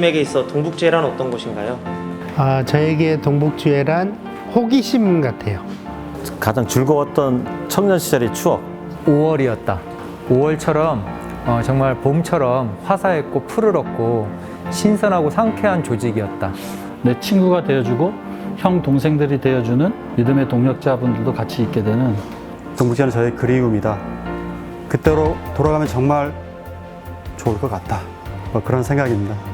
장로님에게 있어 동북제란 어떤 곳인가요? 아, 저에게 동북주회란 호기심 같아요. 가장 즐거웠던 청년 시절의 추억 5월이었다. 5월처럼 어, 정말 봄처럼 화사했고 푸르렀고 신선하고 상쾌한 조직이었다. 내 친구가 되어주고 형 동생들이 되어주는 믿음의 동력자분들도 같이 있게 되는 동북지는 저의 그리움이다. 그때로 돌아가면 정말 좋을 것 같다. 뭐 그런 생각입니다.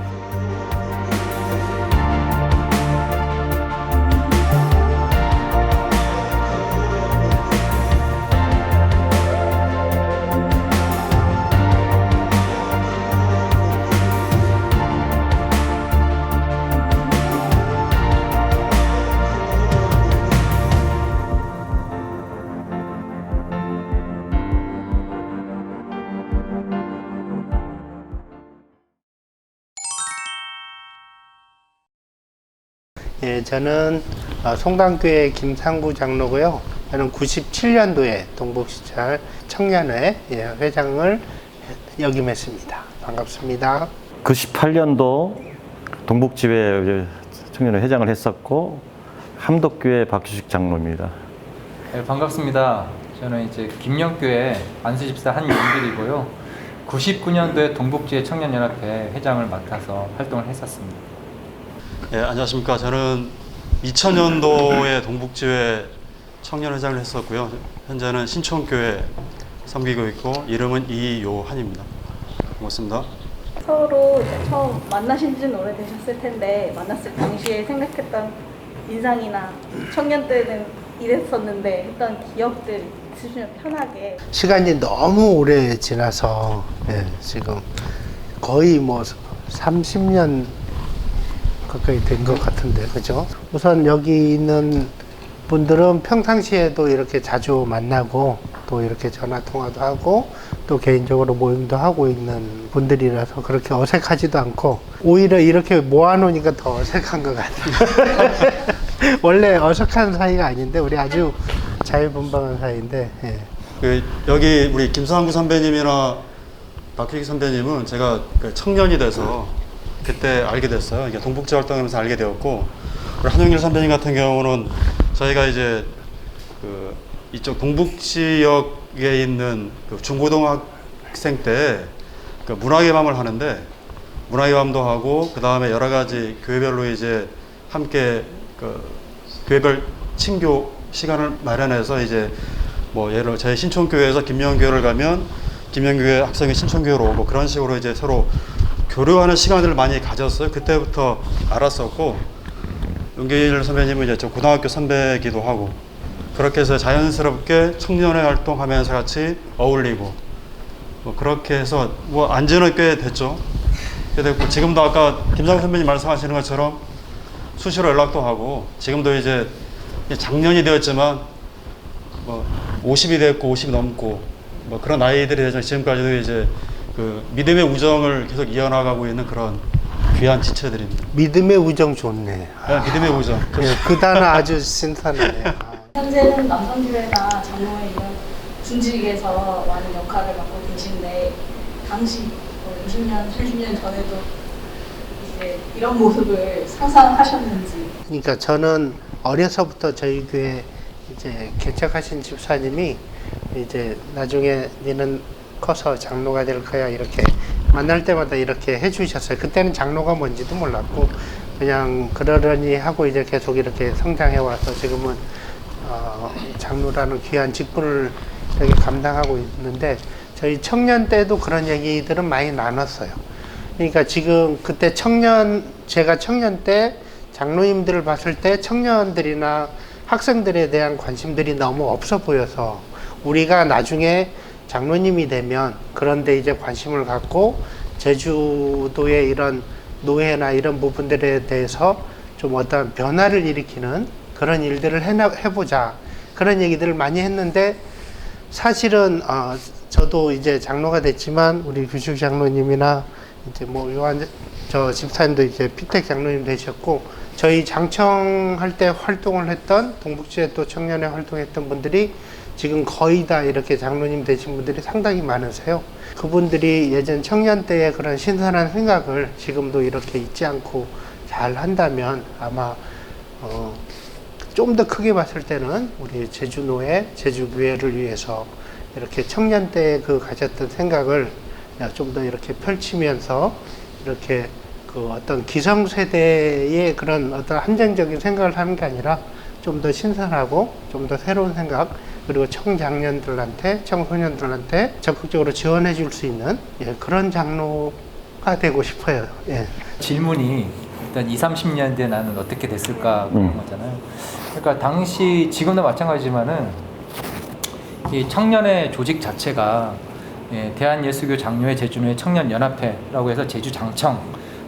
저는 어, 송당교회 김상구 장로고요. 저는 97년도에 동북시찰 청년회 예, 회장을 역임했습니다. 반갑습니다. 98년도 동북지회 청년회 회장을 했었고 함덕교회 박규식 장로입니다. 네, 반갑습니다. 저는 이제 김영교회 안수집사 한용길이고요. 99년도에 동북지회 청년연합회 회장을 맡아서 활동을 했었습니다. 예, 안녕하십니까. 저는 2000년도에 동북지회 청년회장을 했었고요. 현재는 신촌교회 섬기고 있고 이름은 이요한입니다. 반갑습니다. 서로 이제 처음 만나신 지는 오래되셨을 텐데 만났을 당시에 생각했던 인상이나 청년 때는 이랬었는데 했던 기억들 있으시면 편하게 시간이 너무 오래 지나서 예, 지금 거의 뭐 30년 가까이 된 것 같은데 그죠? 우선 여기 있는 분들은 평상시에도 이렇게 자주 만나고 또 이렇게 전화 통화도 하고 또 개인적으로 모임도 하고 있는 분들이라서 그렇게 어색하지도 않고 오히려 이렇게 모아놓으니까 더 어색한 것 같아요. 원래 어색한 사이가 아닌데 우리 아주 자유분방한 사이인데 예. 그 여기 우리 김상구 선배님이나 박희기 선배님은 제가 그 청년이 돼서 그때 알게 됐어요. 이게 동북지 활동하면서 알게 되었고 한용일 선배님 같은 경우는 저희가 이제 그 이쪽 동북 지역에 있는 그 중고등학생 때 그 문화의 밤을 하는데 문화의 밤도 하고 그 다음에 여러 가지 교회별로 이제 함께 그 교회별 친교 시간을 마련해서 이제 뭐 예를 저희 신촌교회에서 김명교회를 가면 김명교회 학생이 신촌교회로 오고 그런 식으로 이제 서로 교류하는 시간들을 많이 가졌어요. 그때부터 알았었고 윤길 선배님은 이제 저 고등학교 선배기도 하고 그렇게 해서 자연스럽게 청년회 활동하면서 같이 어울리고 뭐 그렇게 해서 뭐 안지는 꽤 됐죠. 꽤 됐고 지금도 아까 김상 선배님 말씀하시는 것처럼 수시로 연락도 하고 지금도 이제 작년이 되었지만 뭐 50이 됐고 50이 넘고 뭐 그런 나이들이 되지만 지금까지도 이제 그 믿음의 우정을 계속 이어나가고 있는 그런 귀한 지체들입니다. 믿음의 우정 좋네. 네, 믿음의 우정. 예, 그 단어 아주 신선하네요. 현재는 남성교회나 장로에 있는 중직에서 많은 역할을 맡고 계신데 당시 뭐 20년, 30년 전에도 이제 이런 모습을 상상하셨는지 그러니까 저는 어려서부터 저희 교회 이제 개척하신 집사님이 이제 나중에 니는 커서 장로가 될 거야 이렇게 만날 때마다 이렇게 해주셨어요. 그때는 장로가 뭔지도 몰랐고 그냥 그러려니 하고 이제 계속 이렇게 성장해 와서 지금은 어, 장로라는 귀한 직분을 이렇게 감당하고 있는데 저희 청년 때도 그런 얘기들은 많이 나눴어요. 그러니까 지금 그때 청년 제가 청년 때 장로님들을 봤을 때 청년들이나 학생들에 대한 관심들이 너무 없어 보여서 우리가 나중에 장로님이 되면 그런데 이제 관심을 갖고 제주도의 이런 노예나 이런 부분들에 대해서 좀 어떤 변화를 일으키는 그런 일들을 해나, 해보자. 그런 얘기들을 많이 했는데 사실은 어, 저도 이제 장로가 됐지만 우리 규식 장로님이나 이제 뭐 요한 저 집사님도 이제 피택 장로님 되셨고 저희 장청할 때 활동을 했던 동북지회 또 청년회 활동했던 분들이 지금 거의 다 이렇게 장로님 되신 분들이 상당히 많으세요. 그분들이 예전 청년 때의 그런 신선한 생각을 지금도 이렇게 잊지 않고 잘 한다면 아마 어, 좀 더 크게 봤을 때는 우리 제주노회, 제주교회를 위해서 이렇게 청년 때그 가졌던 생각을 좀 더 이렇게 펼치면서 이렇게 그 어떤 기성세대의 그런 어떤 한정적인 생각을 하는 게 아니라 좀 더 신선하고 좀 더 새로운 생각 그리고 청장년들한테 청소년들한테 적극적으로 지원해 줄 수 있는 예, 그런 장로가 되고 싶어요. 예. 질문이 일단 2, 30년 뒤에 나는 어떻게 됐을까 그런 음. 거잖아요. 그러니까 당시 지금도 마찬가지지만은 이 청년의 조직 자체가 예, 대한예수교 장로회 제주노회 청년연합회라고 해서 제주 장청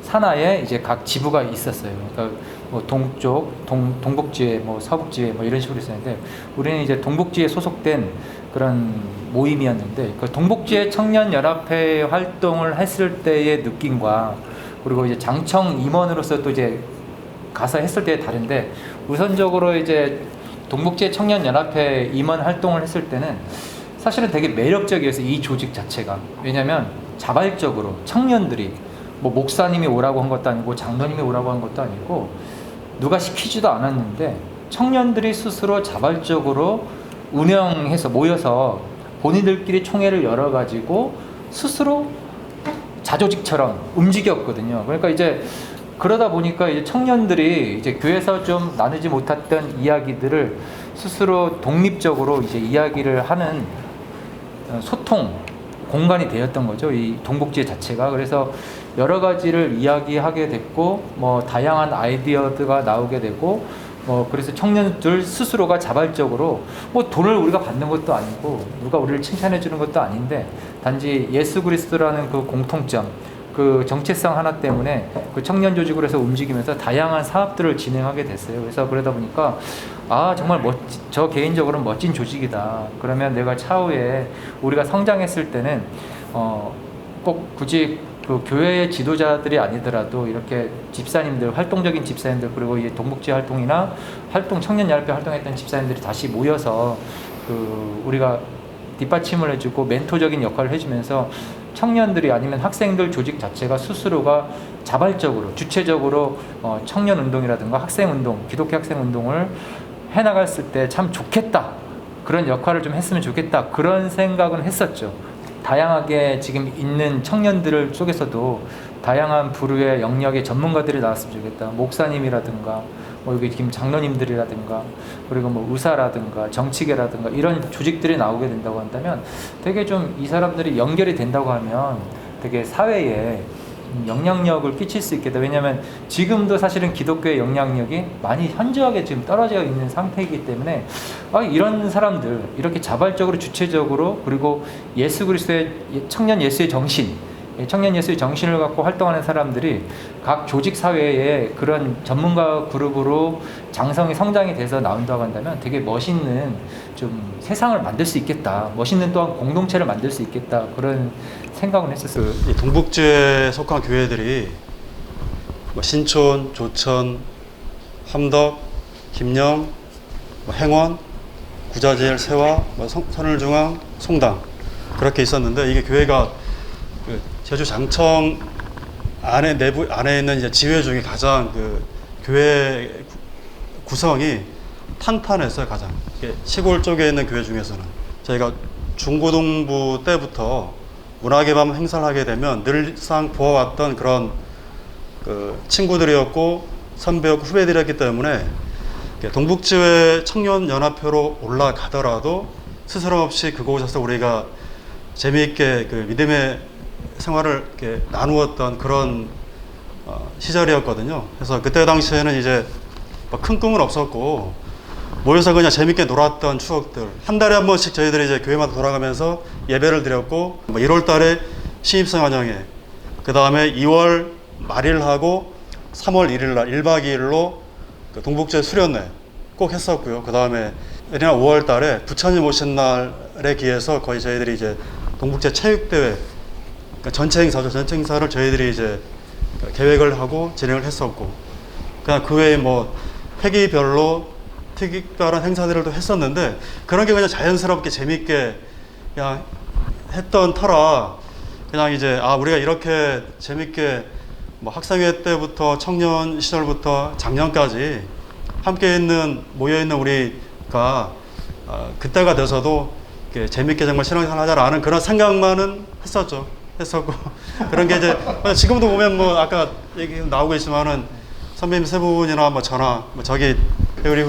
산하에 이제 각 지부가 있었어요. 그러니까 뭐 동쪽, 동, 동북지회, 뭐 서북지회 뭐 이런 식으로 있었는데 우리는 이제 동북지에 소속된 그런 모임이었는데 그 동북지회 청년연합회 활동을 했을 때의 느낌과 그리고 이제 장청 임원으로서 또 이제 가서 했을 때 다른데 우선적으로 이제 동북지회 청년연합회 임원 활동을 했을 때는 사실은 되게 매력적이었어요 이 조직 자체가. 왜냐하면 자발적으로 청년들이 뭐 목사님이 오라고 한 것도 아니고 장로님이 오라고 한 것도 아니고 누가 시키지도 않았는데 청년들이 스스로 자발적으로 운영해서 모여서 본인들끼리 총회를 열어 가지고 스스로 자조직처럼 움직였거든요. 그러니까 이제 그러다 보니까 이제 청년들이 이제 교회에서 좀 나누지 못했던 이야기들을 스스로 독립적으로 이제 이야기를 하는 어, 소통 공간이 되었던 거죠. 이 동북지회 자체가 그래서 여러 가지를 이야기하게 됐고 뭐 다양한 아이디어가 나오게 되고 뭐 그래서 청년들 스스로가 자발적으로 뭐 돈을 우리가 받는 것도 아니고 누가 우리를 칭찬해 주는 것도 아닌데 단지 예수 그리스도라는 그 공통점 그 정체성 하나 때문에 그 청년 조직으로 해서 움직이면서 다양한 사업들을 진행하게 됐어요. 그래서 그러다 보니까 아 정말 멋지, 저 개인적으로는 멋진 조직이다. 그러면 내가 차후에 우리가 성장했을 때는 어, 꼭 굳이 그 교회의 지도자들이 아니더라도 이렇게 집사님들 활동적인 집사님들 그리고 이 동북지 활동이나 활동 청년 연합회 활동했던 집사님들이 다시 모여서 그 우리가 뒷받침을 해주고 멘토적인 역할을 해주면서 청년들이 아니면 학생들 조직 자체가 스스로가 자발적으로 주체적으로 어, 청년 운동이라든가 학생 운동, 기독교 학생 운동을 해나갔을 때 참 좋겠다 그런 역할을 좀 했으면 좋겠다 그런 생각은 했었죠. 다양하게 지금 있는 청년들을 속에서도 다양한 부류의 영역의 전문가들이 나왔으면 좋겠다. 목사님이라든가 뭐 여기 지금 장로님들이라든가 그리고 뭐 의사라든가 정치계라든가 이런 조직들이 나오게 된다고 한다면 되게 좀 이 사람들이 연결이 된다고 하면 되게 사회에 영향력을 끼칠 수 있겠다. 왜냐하면 지금도 사실은 기독교의 영향력이 많이 현저하게 지금 떨어져 있는 상태이기 때문에 아, 이런 사람들 이렇게 자발적으로 주체적으로 그리고 예수 그리스도의 청년 예수의 정신 예, 청년 예수의 정신을 갖고 활동하는 사람들이 각 조직 사회에 그런 전문가 그룹으로 장성이 성장이 돼서 나온다고 한다면 되게 멋있는 좀 세상을 만들 수 있겠다. 멋있는 또한 공동체를 만들 수 있겠다. 그런 생각을 했었어요. 그이 동북지에 속한 교회들이 뭐 신촌, 조천, 함덕, 김영, 뭐 행원, 구자질, 세화, 뭐 성- 선을중앙, 송당 그렇게 있었는데 이게 교회가 그 제주 장청 안에 내부 안에 있는 이제 지회 중에 가장 그 교회 구- 구성이 탄탄했어요 가장. 시골 쪽에 있는 교회 중에서는. 저희가 중고등부 때부터 문화의 밤 행사를 하게 되면 늘상 보아왔던 그런 그 친구들이었고 선배였고 후배들이었기 때문에 동북지회 청년연합회로 올라가더라도 스스럼 없이 그곳에서 우리가 재미있게 그 믿음의 생활을 이렇게 나누었던 그런 어, 시절이었거든요. 그래서 그때 당시에는 이제 뭐큰 꿈은 없었고 모여서 그냥 재밌게 놀았던 추억들. 한 달에 한 번씩 저희들이 이제 교회마다 돌아가면서 예배를 드렸고 뭐 1월 달에 신입생 환영회. 그 다음에 2월 말일 하고 3월 1일 날 1박 2일로 그 동북제 수련회 꼭 했었고요. 그 다음에 내년 5월 달에 부처님 오신 날에 기해서 거의 저희들이 이제 동북제 체육대회 그러니까 전체 행사죠. 전체 행사를 저희들이 이제 계획을 하고 진행을 했었고, 그냥 그 외에 뭐 회기별로 특별한 행사들도 했었는데 그런 게 그냥 자연스럽게 재밌게 그냥 했던 터라 그냥 이제 아 우리가 이렇게 재밌게 뭐 학생회 때부터 청년 시절부터 작년까지 함께 있는 모여 있는 우리가 어, 그때가 돼서도 재밌게 정말 신앙생활 하자라는 그런 생각만은 했었죠. 했었고 그런 게 이제 지금도 보면 뭐 아까 얘기 나오고 있지만은 선배님 세 분이나 뭐 전화 뭐 저기 우리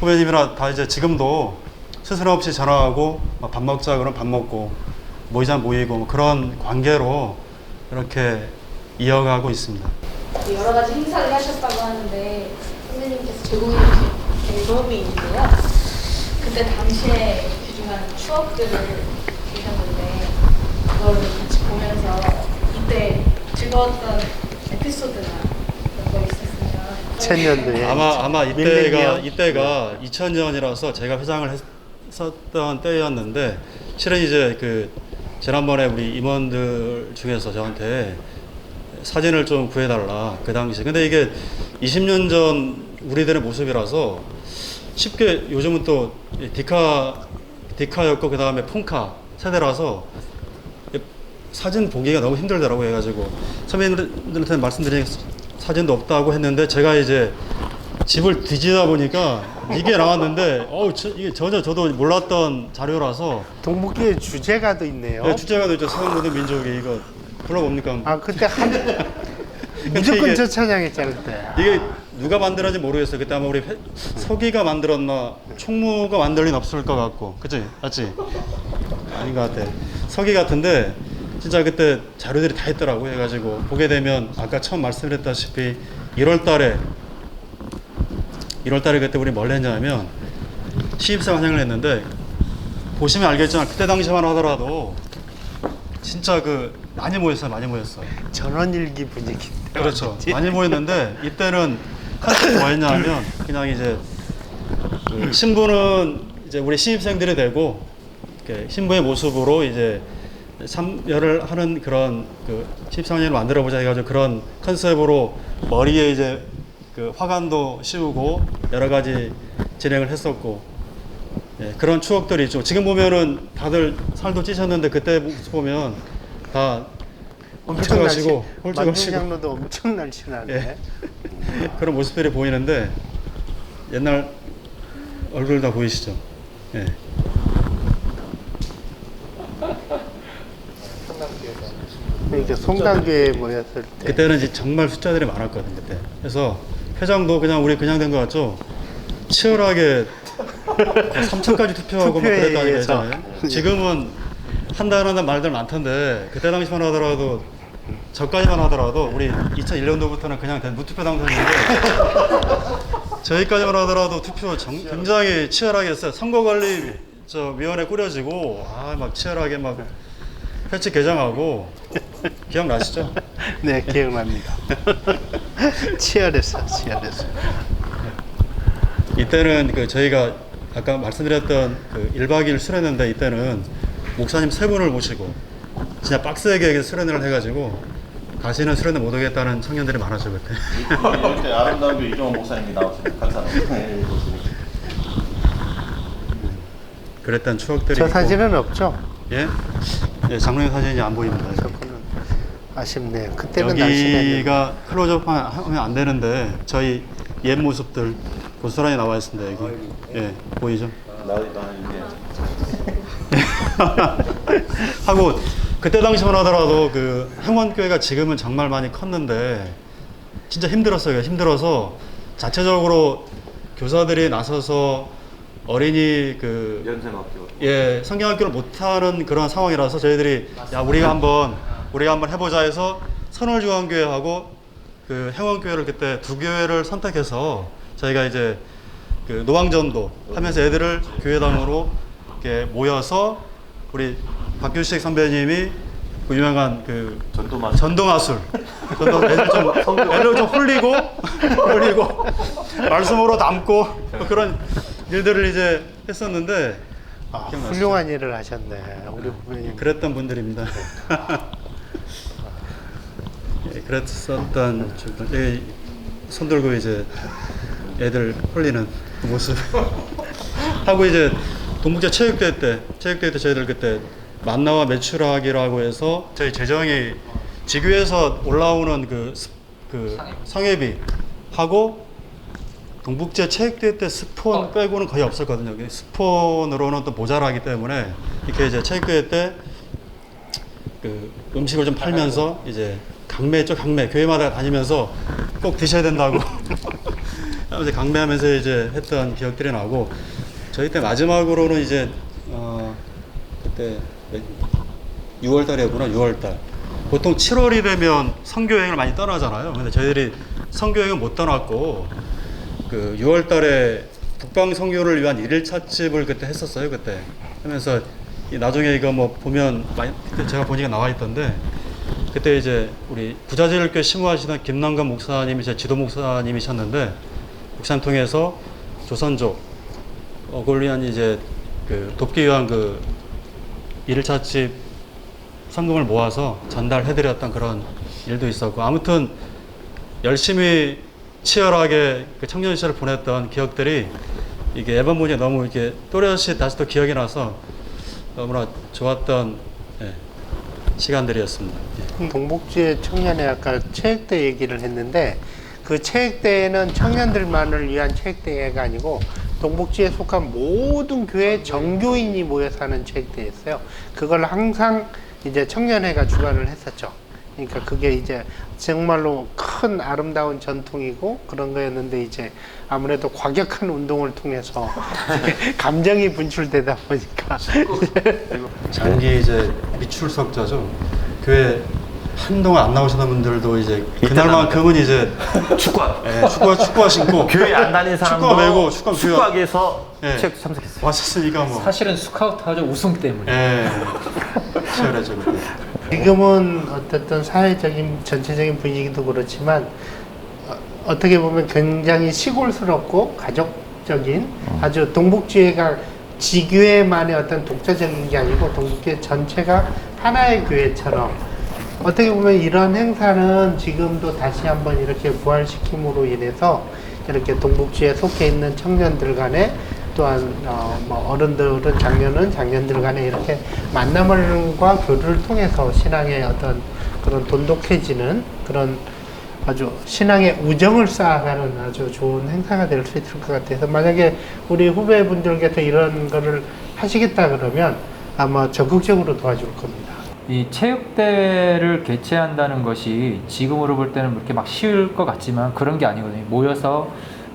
후배님이나 다 이제 지금도 스스럼 없이 전화하고 뭐밥 먹자 그러면 밥 먹고 모이자 모이고 뭐 그런 관계로 이렇게 이어가고 있습니다. 여러 가지 행사를 하셨다고 하는데 선생님께서 제공해 주신 앨범이 있는데요. 그때 당시에 귀중한 추억들을 그걸 같이 보면서 이때 즐거웠던 에피소드나 그런 거 있었으면 천년도에 아마 아마 이때가 밀레니엄? 이때가 2000년이라서 제가 회장을 했었던 때였는데 실은 이제 그 지난번에 우리 임원들 중에서 저한테 사진을 좀 구해달라 그 당시 근데 이게 20년 전 우리들의 모습이라서 쉽게 요즘은 또이 디카 디카였고 그 다음에 폰카 세대라서 사진 보기가 너무 힘들더라고 해가지고 선배님들한테 말씀드린 사진도 없다고 했는데 제가 이제 집을 뒤지다 보니까 이게 나왔는데 어우 저, 이게 전혀 저도 몰랐던 자료라서. 동북기의 주제가도 있네요. 네, 주제가 있죠. 서양 모든 민족이 이거 불러봅니까? 아 그때 한 무조건 이게- 저 찬양했잖아 그때. 이게 누가 만들었는지 모르겠어요. 그때 아마 우리 회- 서기가 만들었나 총무가 만들 리는 없을 것 같고. 그치? 맞지? 아닌 것 같아. 서기 같은데 진짜 그때 자료들이 다 있더라고 해가지고 보게 되면 아까 처음 말씀드렸다시피 1월 달에 1월 달에 그때 우리 뭘 했냐면 시입생 환영을 했는데 보시면 알겠지만 그때 당시만 하더라도 진짜 그 많이 모였어요 많이 모였어 전원일기 분위기. 그렇죠. 많이 모였는데 이때는 컨셉이 뭐였냐면 그냥 이제 그 신부는 이제 우리 신입생들이 되고 신부의 모습으로 이제 참여를 하는 그런 그 신입생을 만들어 보자 해가지고 그런 컨셉으로 머리에 이제 그 화관도 씌우고 여러 가지 진행을 했었고 예, 그런 추억들이 있죠. 지금 보면은 다들 살도 찌셨는데 그때 보면 다 엄청 날씨. 홀쭉하시고 홀쭉하시고 만중장로도 엄청 날씬하네. 예. 그런 모습들이 보이는데 옛날 얼굴 다 보이시죠? 예. 그러니까 송단교에 모였을 때. 그때는 이제 정말 숫자들이 많았거든 그때. 그래서 회장도 그냥 우리 그냥 된 거 같죠? 치열하게 3천까지 투표하고 막 그랬다니까 의해서. 예전에. 지금은 한다 한다 말들 많던데 그때 당시만 하더라도 저까지만 하더라도 우리 2001년도부터는 그냥 무투표 당선인데 저희까지만 하더라도 투표 정, 굉장히 치열하게 했어요. 선거관리 저 위원회 꾸려지고 아 막 치열하게 막 패치 개장하고 기억나시죠? 네 기억납니다. 치열했어, 치열했어. 이때는 그 저희가 아까 말씀드렸던 그 1박 2일 수련회인데 이때는 목사님 세 분을 모시고 진짜 빡세게 수련회를 해가지고 다시는 수련회 못 오겠다는 청년들이 많았죠 그때. 이렇게 아름다운 게 이종호 목사님이 감사합니다. 그랬던 추억들이 저 있고. 사진은 없죠? 예? 예, 장로님 사진이 안 보입니다. 아쉽네요. 그때는. 여기가 클로즈업 하- 하면 안 되는데 저희 옛 모습들 고스란히 나와 있습니다 여기. 예, 보이죠? 나, 나는 이게 하고 그때 당시만 하더라도 그 행원교회가 지금은 정말 많이 컸는데 진짜 힘들었어요. 힘들어서 자체적으로 교사들이 나서서 어린이 그 연세학교 예, 성경학교를 못하는 그런 상황이라서 저희들이 야 우리가 한번 우리가 한번 해보자 해서 선월중앙교회하고 그 행원교회를 그때 두 교회를 선택해서 저희가 이제 그 노왕전도 하면서 애들을 교회당으로 이렇게 모여서 우리 박규식 선배님이 그 유명한 그 전도마술. 전도마술 전도 애들 좀 애들 좀 홀리고 홀리고 말씀으로 담고 뭐 그런 일들을 이제 했었는데 아? 훌륭한 일을 하셨네, 우리 후배님. 그랬던 분들입니다. 예, 그랬었던 분. 예, 손 들고 이제 애들 홀리는 그 모습 하고 이제 동국제 체육대회 때 체육대회 때 저희들 그때 만나와 매출하기라고 해서 저희 재정이 지교에서 올라오는 그, 스- 그 상회비 하고 동북제 체육대회 때 스폰 빼고는 거의 없었거든요. 스폰으로는 또 모자라기 때문에 이렇게 이제 체육대회 때 그 음식을 좀 팔면서 이제 강매 쪽 강매. 교회마다 다니면서 꼭 드셔야 된다고. 하면서 강매하면서 이제 했던 기억들이 나고 저희 때 마지막으로는 이제 어 그때 6월 달이었구나 6월 달. 보통 7월이 되면 선교 여행을 많이 떠나잖아요. 근데 저희들이 선교 여행을 못 떠났고 그 6월 달에 북방 선교를 위한 일일 찻집을 그때 했었어요 그때. 하면서 이 나중에 이거 뭐 보면 많이 그때 제가 보니까 나와 있던데 그때 이제 우리 부자재일교 심호하시던 김남관 목사님이 제 지도 목사님이셨는데 목사님 통해서 조선족 어, 위한 이제 그 돕기 위한 그 일일차집 성금을 모아서 전달해드렸던 그런 일도 있었고 아무튼 열심히 치열하게 그 청년 시절을 보냈던 기억들이 이게 보니 너무 이렇게 또렷이 다시 또 기억이 나서 너무나 좋았던 예, 시간들이었습니다. 예. 동북지의 청년회 아까 체육대 얘기를 했는데 그 체육대회는 청년들만을 위한 체육대회가 아니고 동북지에 속한 모든 교회 정교인이 모여서 하는 체육대회였어요. 그걸 항상 이제 청년회가 주관을 했었죠. 그러니까 그게 이제 정말로 큰 아름다운 전통이고 그런 거였는데 이제 아무래도 과격한 운동을 통해서 감정이 분출되다 보니까 장기 이제 미출석자죠. 교회 한동안 안 나오시는 분들도 이제 그날만큼은 이제 축구화. 예, 축구화 축구화 신고 교회 안 다니는 사람도 축구화 메고 축구화 축구하기 위해서 예. 체육 참석했어요. 왔었으니까 뭐 사실은 스카우트 하죠 우승 때문에. 예. 치열하죠. 그때. 지금은 어떻든 사회적인 전체적인 분위기도 그렇지만 어, 떻게 보면 굉장히 시골스럽고 가족적인 아주 동북지회가 지교회만의 어떤 독자적인 게 아니고 동북교회 전체가 하나의 교회처럼 어떻게 보면 이런 행사는 지금도 다시 한번 이렇게 부활시킴으로 인해서 이렇게 동북지에 속해 있는 청년들 간에 또한 어, 뭐 어른들은 장년은 장년들 간에 이렇게 만남과 교류를 통해서 신앙의 어떤 그런 돈독해지는 그런 아주 신앙의 우정을 쌓아가는 아주 좋은 행사가 될 수 있을 것 같아서 만약에 우리 후배분들께서 이런 거를 하시겠다 그러면 아마 적극적으로 도와줄 겁니다. 이 체육대회를 개최한다는 것이 지금으로 볼 때는 그렇게 막 쉬울 것 같지만 그런 게 아니거든요. 모여서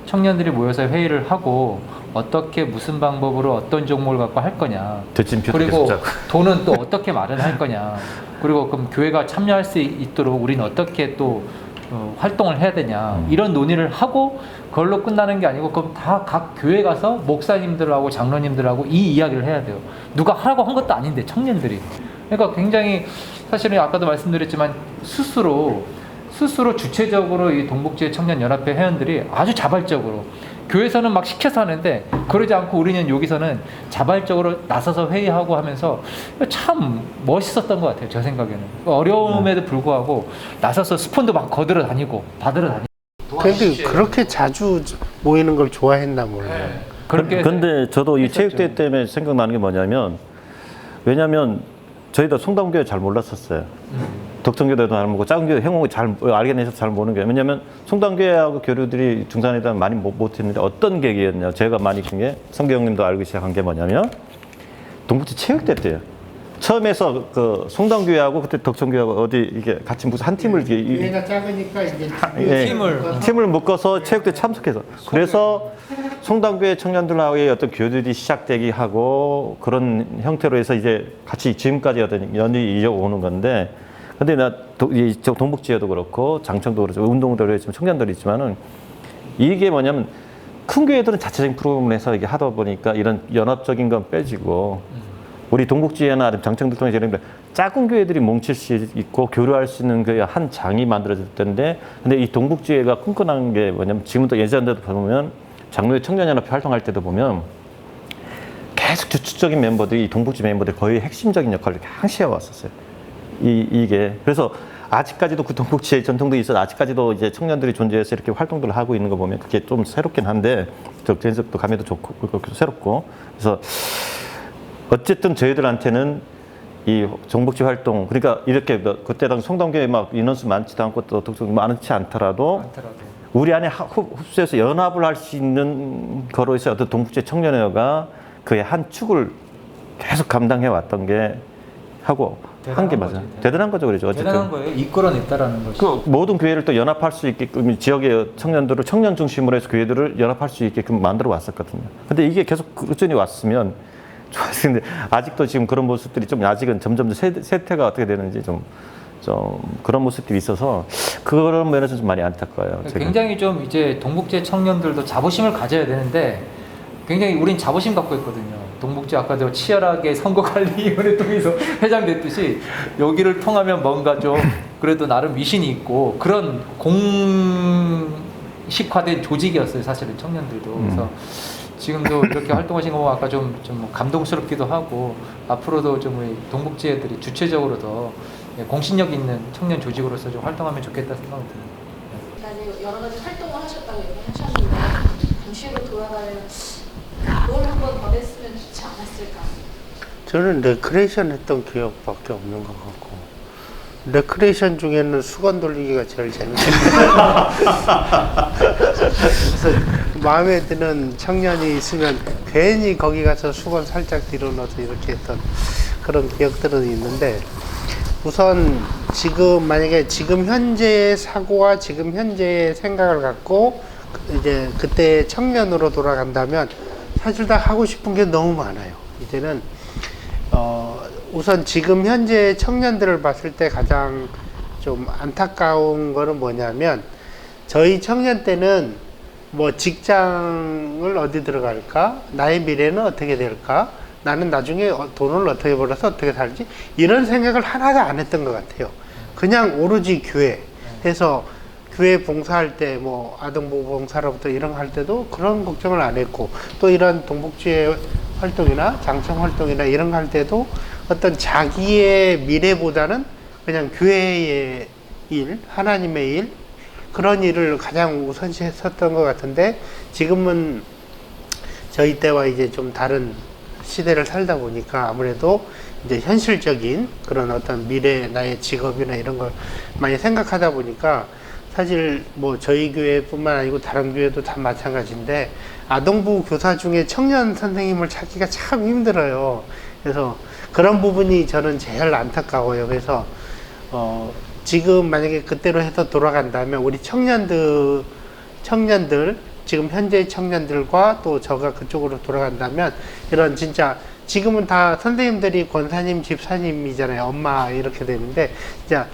청년들이 모여서 회의를 하고 어떻게 무슨 방법으로 어떤 종목을 갖고 할 거냐. 대진표 그리고 돈은 또 어떻게 마련할 거냐. 그리고 그럼 교회가 참여할 수 있도록 우리는 어떻게 또 어, 활동을 해야 되냐. 이런 논의를 하고 그걸로 끝나는 게 아니고 그럼 다 각 교회 가서 목사님들하고 장로님들하고 이 이야기를 해야 돼요. 누가 하라고 한 것도 아닌데 청년들이. 그러니까 굉장히 사실은 아까도 말씀드렸지만 스스로 스스로 주체적으로 이 동북지회 청년 연합회 회원들이 아주 자발적으로 교회에서는 막 시켜서 하는데 그러지 않고 우리는 여기서는 자발적으로 나서서 회의하고 하면서 참 멋있었던 것 같아요 제 생각에는 어려움에도 불구하고 나서서 스폰도 막 거들어 다니고 받으러 다니고 근데 그렇게 자주 모이는 걸 좋아했나 몰라요. 그렇게 근데 저도 이 했었죠. 체육대회 때문에 생각나는 게 뭐냐면 왜냐면 저희도 송담교회 잘 몰랐었어요. 덕천교회도 잘 모르고 작은 교회 행옥을 잘 알게 내서 잘 모르는 게 왜냐면 송담교회하고 교류들이 중산에다 많이 못, 못했는데 어떤 계기였냐 제가 많이 든게 성경님도 알고 시작한 게 뭐냐면 동북지 체육대 때요. 처음에서 그 송담교회하고 그때 덕천교회하고 어디 이게 같이 무슨 한 팀을 이렇게 이- 교회가 작으니까 이제 예, 팀을. 팀을 묶어서 체육대 참석해서 그래서 송담교회 청년들하고의 어떤 교류들이 시작되기 하고 그런 형태로 해서 이제 같이 지금까지 어떤 연이 이어오는 건데 근데 나 도- 이저 동북지에도 그렇고 장청도 그렇고 운동도 그렇지만 청년들이 있지만은 이게 뭐냐면 큰 교회들은 자체적인 프로그램을 해서 이게 하다 보니까 이런 연합적인 건 빼지고 우리 동북지회나 아니면 장청들 통해서 이런 작은 교회들이 뭉칠 수 있고 교류할 수 있는 그 한 장이 만들어질 텐데 근데 이 동북지회가 끈끈한 게 뭐냐면 지금도 예전에도 보면 장로회 청년연합회 활동할 때도 보면 계속 주축적인 멤버들이 이 동북지 멤버들 거의 핵심적인 역할을 항시 해왔었어요. 이, 이게 그래서 아직까지도 그 동북지의 전통도 있어 아직까지도 이제 청년들이 존재해서 이렇게 활동들을 하고 있는 거 보면 그게 좀 새롭긴 한데 적재적도 감회도 좋고 새롭고 그래서 어쨌든 저희들한테는 이 정복지 활동 그러니까 이렇게 뭐 그때 당시 성당교회 막 인원수 많지도 않고 또 많지 않더라도 많더라고요. 우리 안에 흡- 흡수해서 연합을 할 수 있는 거로 해서 어떤 동북제 청년회가 그의 한 축을 계속 감당해 왔던 게 하고 한게 대단한 맞아요. 거지, 대단한 거죠, 그렇죠. 대단한 어쨌든 거예요. 이끌어냈다라는 것이. 그 모든 교회를 또 연합할 수 있게끔 지역의 청년들을 청년 중심으로 해서 교회들을 연합할 수 있게끔 만들어 왔었거든요. 근데 이게 계속 꾸준히 왔으면 좋았을 텐데 아직도 지금 그런 모습들이 좀 아직은 점점 세, 세태가 어떻게 되는지 좀, 좀 그런 모습들이 있어서 그런 면에서 좀 많이 안타까워요. 굉장히 좀 이제 동북제 청년들도 자부심을 가져야 되는데 굉장히 우린 자부심 갖고 있거든요. 동북제 아까도 치열하게 선거관리위원회 통해서 회장됐듯이 여기를 통하면 뭔가 좀 그래도 나름 미신이 있고 그런 공식화된 조직이었어요. 사실은 청년들도 그래서 지금도 이렇게 활동하신 거 보면 아까 좀, 좀 감동스럽기도 하고 앞으로도 좀 우리 동북지 애들이 주체적으로 더 공신력 있는 청년 조직으로서 좀 활동하면 좋겠다 생각이 듭니다. 아니 여러 가지 활동을 하셨다고 얘기하셨는데 당시로 돌아가면 뭘 한번 더 했으면 좋지 않았을까? 저는 레크레이션 했던 기억밖에 없는 것 같고 레크레이션 중에는 수건 돌리기가 제일 재밌어요. 마음에 드는 청년이 있으면 괜히 거기 가서 수건 살짝 뒤로 넣어서 이렇게 했던 그런 기억들은 있는데 우선 지금 만약에 지금 현재의 사고와 지금 현재의 생각을 갖고 이제 그때 청년으로 돌아간다면 사실 다 하고 싶은 게 너무 많아요. 이제는 어, 우선 지금 현재 청년들을 봤을 때 가장 좀 안타까운 거는 뭐냐면 저희 청년 때는 뭐 직장을 어디 들어갈까? 나의 미래는 어떻게 될까? 나는 나중에 어- 돈을 어떻게 벌어서 어떻게 살지? 이런 생각을 하나도 안 했던 것 같아요. 그냥 오로지 교회 해서 교회 봉사할 때 뭐 아동보호 봉사로부터 이런 거 할 때도 그런 걱정을 안 했고 또 이런 동북지회 활동이나 장청 활동이나 이런 거 할 때도 어떤 자기의 미래보다는 그냥 교회의 일, 하나님의 일 그런 일을 가장 우선시 했었던 것 같은데 지금은 저희 때와 이제 좀 다른 시대를 살다 보니까 아무래도 이제 현실적인 그런 어떤 미래 나의 직업이나 이런 걸 많이 생각하다 보니까 사실 뭐 저희 교회뿐만 아니고 다른 교회도 다 마찬가지인데 아동부 교사 중에 청년 선생님을 찾기가 참 힘들어요. 그래서 그런 부분이 저는 제일 안타까워요. 그래서 어 지금 만약에 그때로 해서 돌아간다면 우리 청년들 청년들 지금 현재 청년들과 또 저가 그쪽으로 돌아간다면 이런 진짜 지금은 다 선생님들이 권사님 집사님이잖아요. 엄마 이렇게 되는데 진짜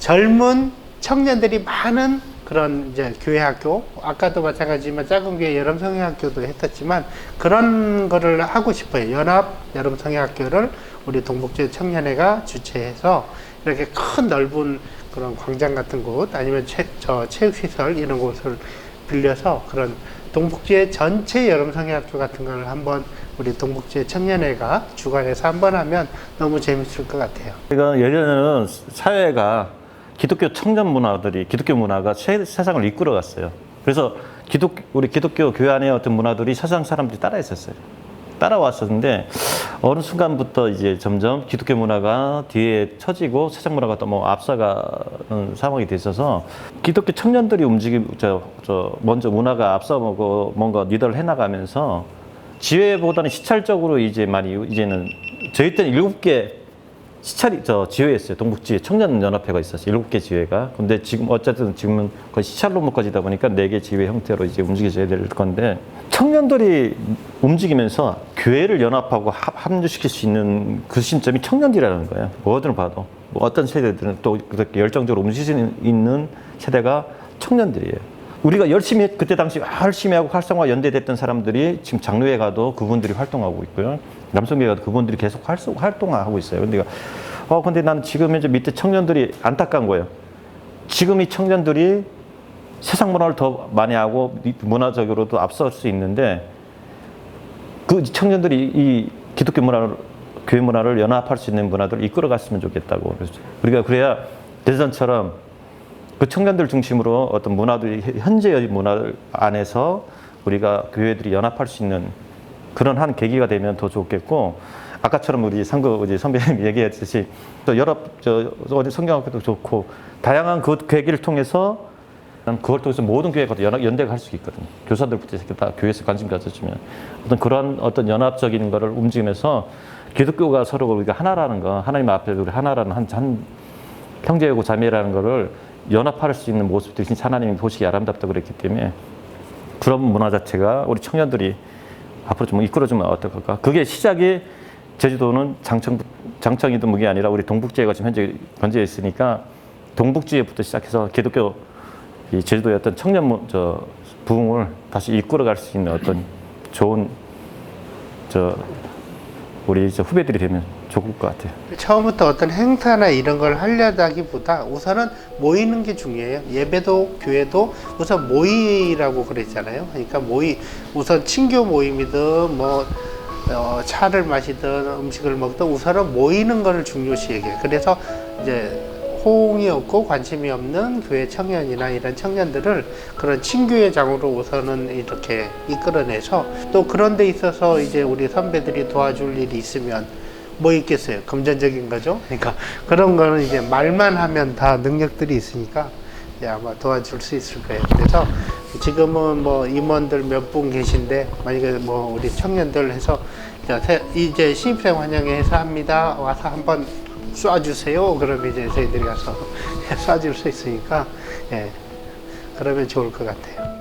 젊은 청년들이 많은 그런 이제 교회 학교 아까도 마찬가지지만 작은 교회 여름 성회 학교도 했었지만 그런 거를 하고 싶어요. 연합 여름 성회 학교를 우리 동북제 청년회가 주최해서 이렇게 큰 넓은 그런 광장 같은 곳 아니면 체, 저 체육시설 이런 곳을 빌려서 그런 동북지의 전체 여름 성회학교 같은 걸 한번 우리 동북지의 청년회가 주관해서 한번 하면 너무 재밌을 것 같아요. 그러니까 예전에는 사회가 기독교 청년 문화들이 기독교 문화가 세, 세상을 이끌어갔어요. 그래서 기독 우리 기독교 교회 안에 어떤 문화들이 세상 사람들이 따라했었어요. 따라왔었는데 어느 순간부터 이제 점점 기독교 문화가 뒤에 처지고 세상 문화가 또 뭐 앞서가는 상황이 됐어서 기독교 청년들이 움직이 저, 저 먼저 문화가 앞서고 뭔가 리더를 해나가면서 지회보다는 시찰적으로 이제 많이 이제는 저희 때는 일곱 개 시찰이 저 지회였어요. 동북지회 청년 연합회가 있었어요. 일곱 개 지회가. 근데 지금 어쨌든 지금은 거의 시찰로 묶어지다 보니까 네 개 지회 형태로 이제 움직여져야 될 건데 청년들이 움직이면서 교회를 연합하고 합- 합류시킬 수 있는 그 시점이 청년들이라는 거예요. 뭐든 봐도 뭐 어떤 세대들은 또 그렇게 열정적으로 움직일 수 있는 세대가 청년들이에요. 우리가 열심히 했- 그때 당시 열심히 하고 활성화 연대됐던 사람들이 지금 장로회 가도 그분들이 활동하고 있고요. 남성교회 가도 그분들이 계속 활동하고 있어요. 근데 어 근데 나는 지금 이제 밑에 청년들이 안타까운 거예요. 지금 이 청년들이 세상 문화를 더 많이 하고 이 문화적으로도 앞설 수 있는데 그 청년들이 이 기독교 문화를 교회 문화를 연합할 수 있는 문화들을 이끌어갔으면 좋겠다고 그래서 우리가 그래야 대전처럼 그 청년들 중심으로 어떤 문화들이 현재의 문화 안에서 우리가 교회들이 연합할 수 있는 그런 한 계기가 되면 더 좋겠고 아까처럼 우리 상구 우리 선배님 얘기했듯이 또 여러 저 어디 성경학교도 좋고 다양한 그 계기를 통해서 난 그걸 통해서 모든 교회가 다 연합, 연대가 할 수 있거든요. 교사들부터 이렇게 다 교회에서 관심 가져주면 어떤 그런 어떤 연합적인 거를 움직이면서 기독교가 서로 우리가 하나라는 거, 하나님 앞에 우리 하나라는 한, 한 형제고 자매라는 거를 연합할 수 있는 모습들이 하나님이 보시기 아름답다고 그랬기 때문에 그런 문화 자체가 우리 청년들이 앞으로 좀 이끌어주면 어떨까? 그게 시작이 제주도는 장청 장청이든 뭐게 아니라 우리 동북지혜가 지금 현재 건재해 있으니까 동북지혜부터 시작해서 기독교 이 제주도의 어떤 청년 문- 저 부흥을 다시 이끌어갈 수 있는 어떤 좋은 저 우리 저 후배들이 되면 좋을 것 같아요. 처음부터 어떤 행사나 이런 걸 하려다기보다 우선은 모이는 게 중요해요. 예배도 교회도 우선 모이라고 그랬잖아요. 그러니까 모이 우선 친교 모임이든 뭐 어, 차를 마시든 음식을 먹든 우선은 모이는 거를 중요시 얘기해요. 그래서 이제 호응이 없고 관심이 없는 교회 청년이나 이런 청년들을 그런 친교의 장으로 우선은 이렇게 이끌어내서 또 그런 데 있어서 이제 우리 선배들이 도와줄 일이 있으면 뭐 있겠어요? 금전적인 거죠. 그러니까 그런 거는 이제 말만 하면 다 능력들이 있으니까 이제 아마 도와줄 수 있을 거예요. 그래서 지금은 뭐 임원들 몇 분 계신데 만약에 뭐 우리 청년들 해서 이제 신입생 환영회에서 합니다. 와서 한번 쏴주세요. 그러면 이제 저희들이 가서 쏴줄 수 있으니까 예. 그러면 좋을 것 같아요.